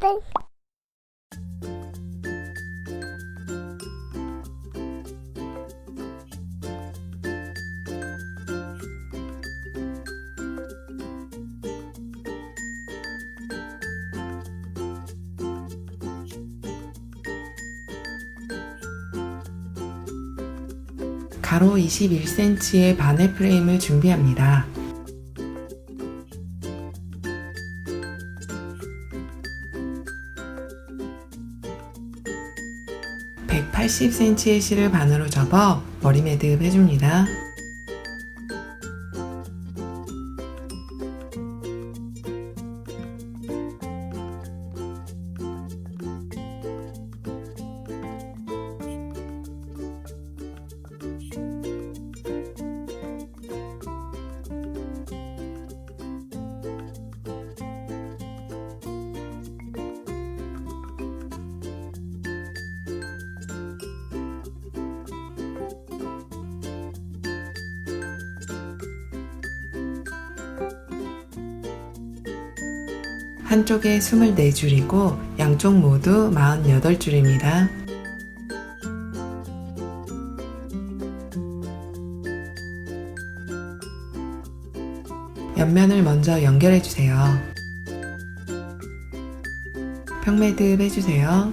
땡. 가로 21cm의 바늘 프레임을 준비합니다. (180cm의 실을 반으로 접어 머리 매듭 해줍니다. 한쪽에 24줄이고 양쪽 모두 48줄입니다. 옆면을 먼저 연결해 주세요. 평매듭 해주세요.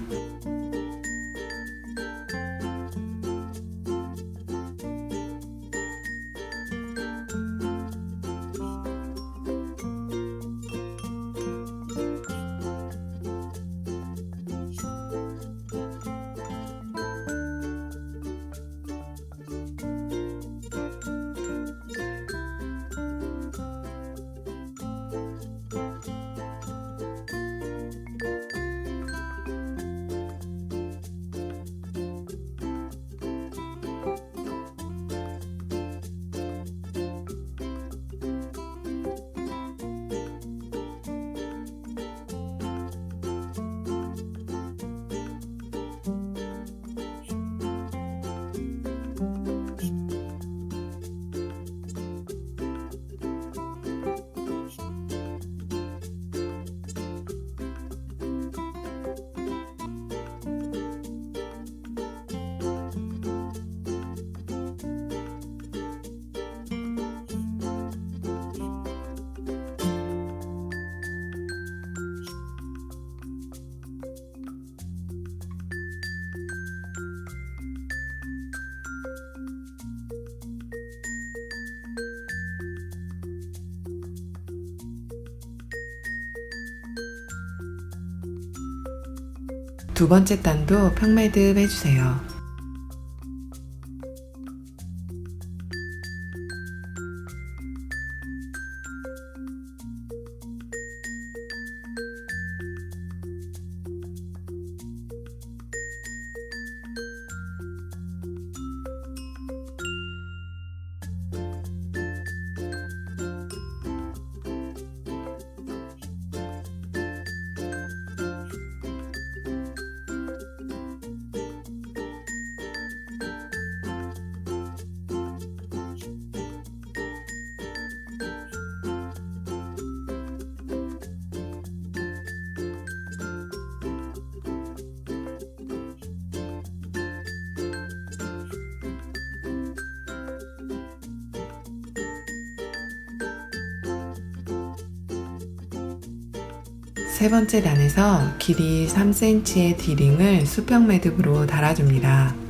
두 번째 단도 평매듭 해주세요. 세 번째 단에서 길이 3cm의 디링을 수평 매듭으로 달아줍니다.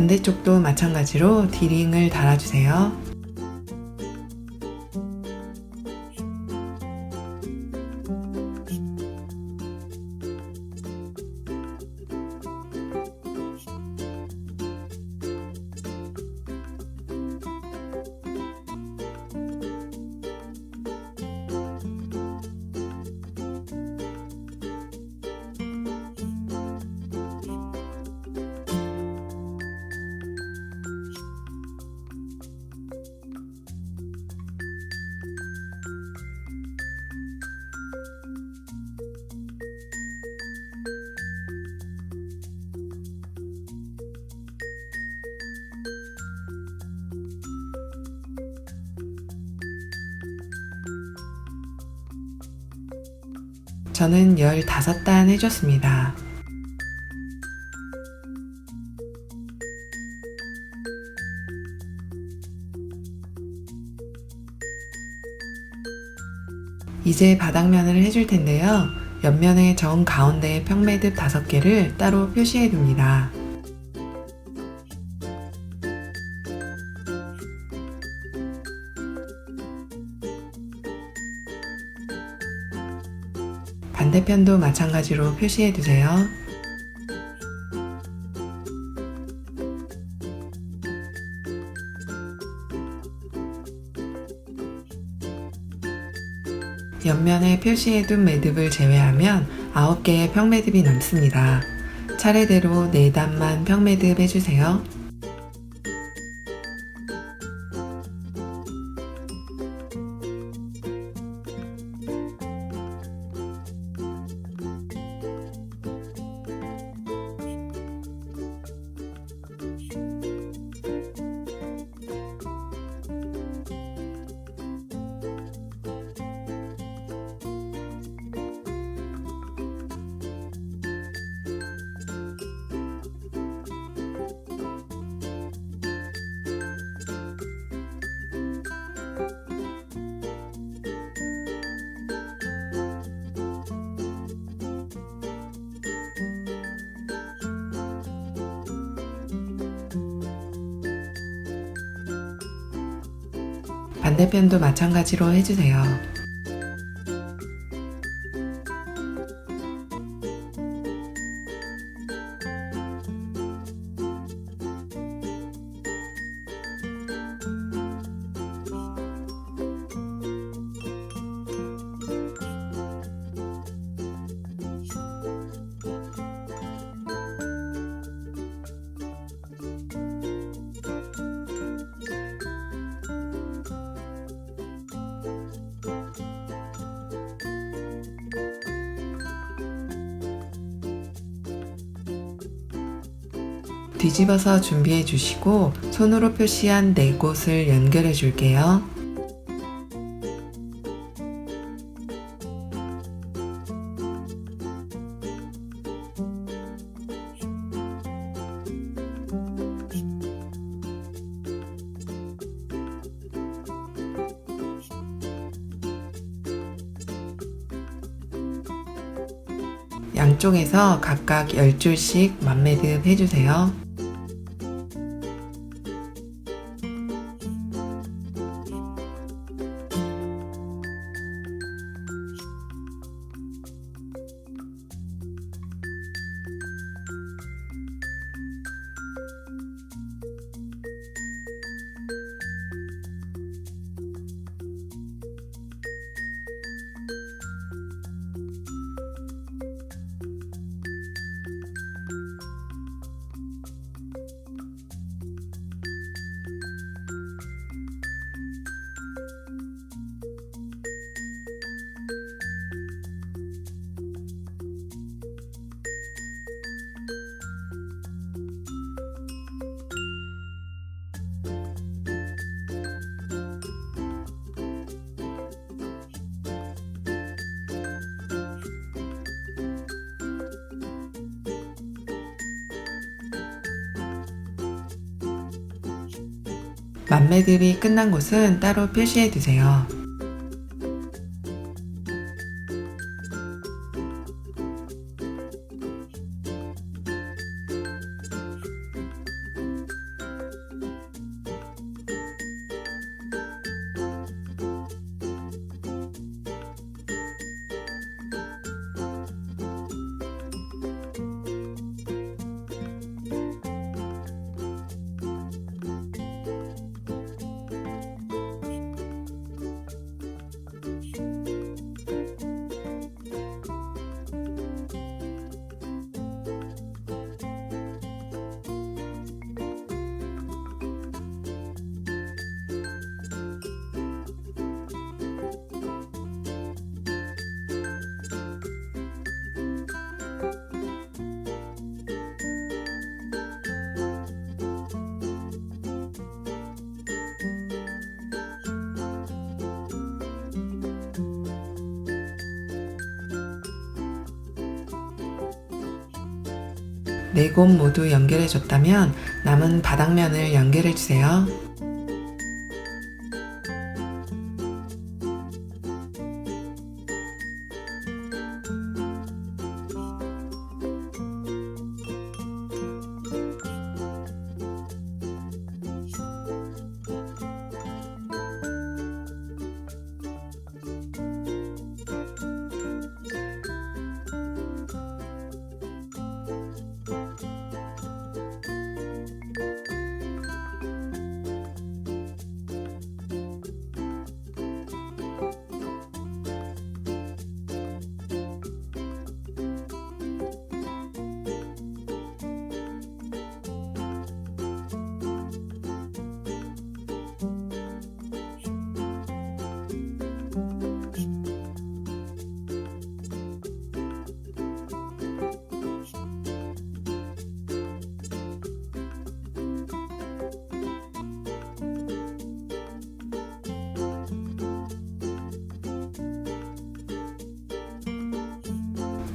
반대쪽도 마찬가지로 디링을 달아주세요. 저는 15단 해줬습니다. 이제 바닥면을 해줄 텐데요. 옆면의 정 가운데 평매듭 5개를 따로 표시해 둡니다. 반대편도 마찬가지로 표시해 두세요. 옆면에 표시해둔 매듭을 제외하면 9개의 평매듭이 남습니다. 차례대로 4단만 평매듭 해주세요. 반대편도 마찬가지로 해주세요. 뒤집어서 준비해 주시고 손으로 표시한 네 곳을 연결해 줄게요. 양쪽에서 각각 10줄씩 만매듭 해주세요. 만매듭이 끝난 곳은 따로 표시해 두세요. 네 곳 모두 연결해 줬다면 남은 바닥면을 연결해 주세요.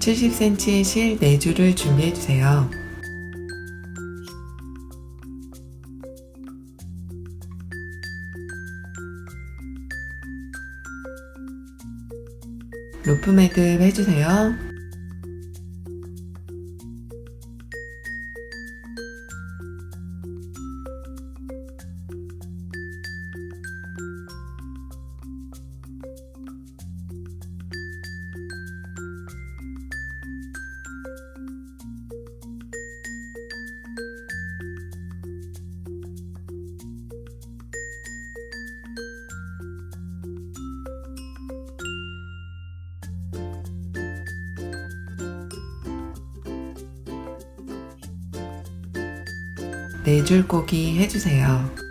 칠십 cm 의 실 4줄을 준비해 주세요. 로프 매듭 해주세요. 네 줄 꼬기 해주세요.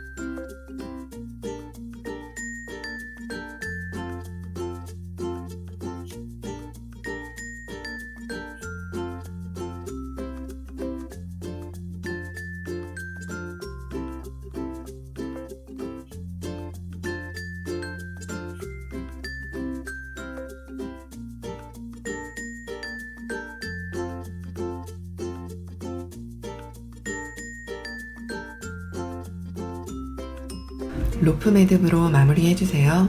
로프 매듭으로 마무리 해주세요.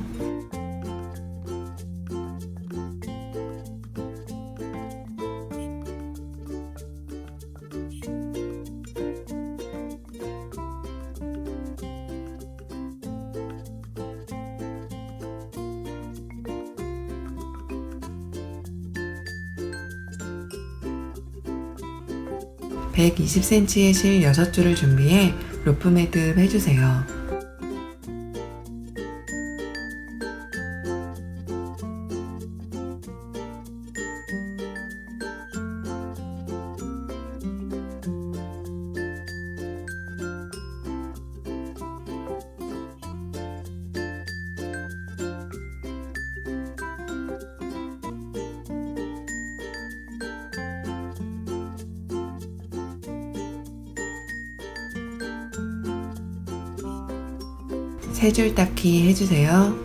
(120cm의 실 6줄을 준비해 로프 매듭 해주세요. 세 줄 닦기 해주세요.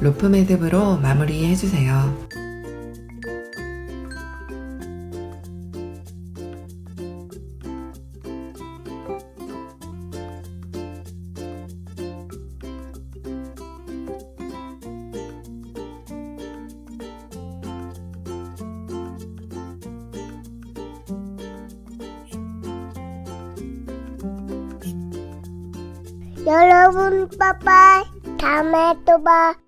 로프 매듭으로 마무리 해주세요. tomato bar.